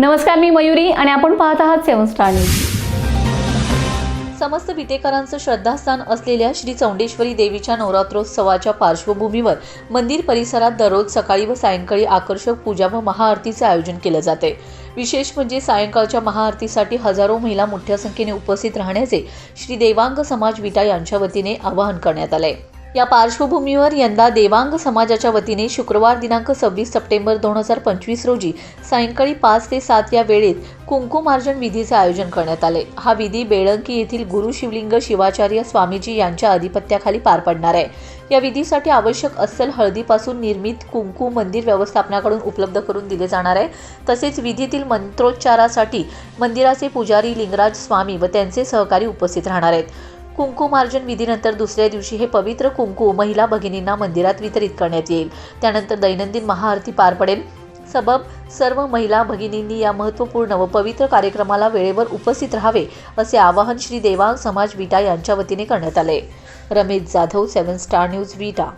नमस्कार मी मयुरी आणि आपण पाहत आहात सेवन स्टार न्यूज. समस्त विटेकरांचं श्रद्धास्थान असलेल्या श्री चौंडेश्वरी देवीच्या नवरात्रोत्सवाच्या पार्श्वभूमीवर मंदिर परिसरात दररोज सकाळी व सायंकाळी आकर्षक पूजा व महाआरतीचे आयोजन केलं जाते. विशेष म्हणजे सायंकाळच्या महाआरतीसाठी हजारो महिला मोठ्या संख्येने उपस्थित राहण्याचे श्री देवांग समाज विटा यांच्या वतीने आवाहन करण्यात आले या पार्श्वभूमीवर यंदा देवांग समाजाच्या वतीने शुक्रवार दिनांक सव्वीस सप्टेंबर दोन हजार पंचवीस रोजी सायंकाळी पाच ते सात या वेळेत कुंकुमार्जन विधीचे आयोजन करण्यात आले. हा विधी बेळंकी येथील गुरु शिवलिंग शिवाचार्य स्वामीजी यांच्या अधिपत्याखाली पार पडणार आहे. या विधीसाठी आवश्यक अस्सल हळदीपासून निर्मित कुंकू मंदिर व्यवस्थापनाकडून उपलब्ध करून दिले जाणार आहे. तसेच विधीतील मंत्रोच्चारासाठी मंदिराचे पुजारी लिंगराज स्वामी व त्यांचे सहकारी उपस्थित राहणार आहेत. कुंकुमार्जन विधीनंतर दुसऱ्या दिवशी हे पवित्र कुंकू महिला भगिनींना मंदिरात वितरित करण्यात येईल. त्यानंतर दैनंदिन महाआरती पार पडेल. सबब सर्व महिला भगिनींनी या महत्त्वपूर्ण व पवित्र कार्यक्रमाला वेळेवर उपस्थित राहावे असे आवाहन श्री देवांग समाज विटा यांच्या वतीने करण्यात आले. Ramesh Jadhav Seven Star News Vita.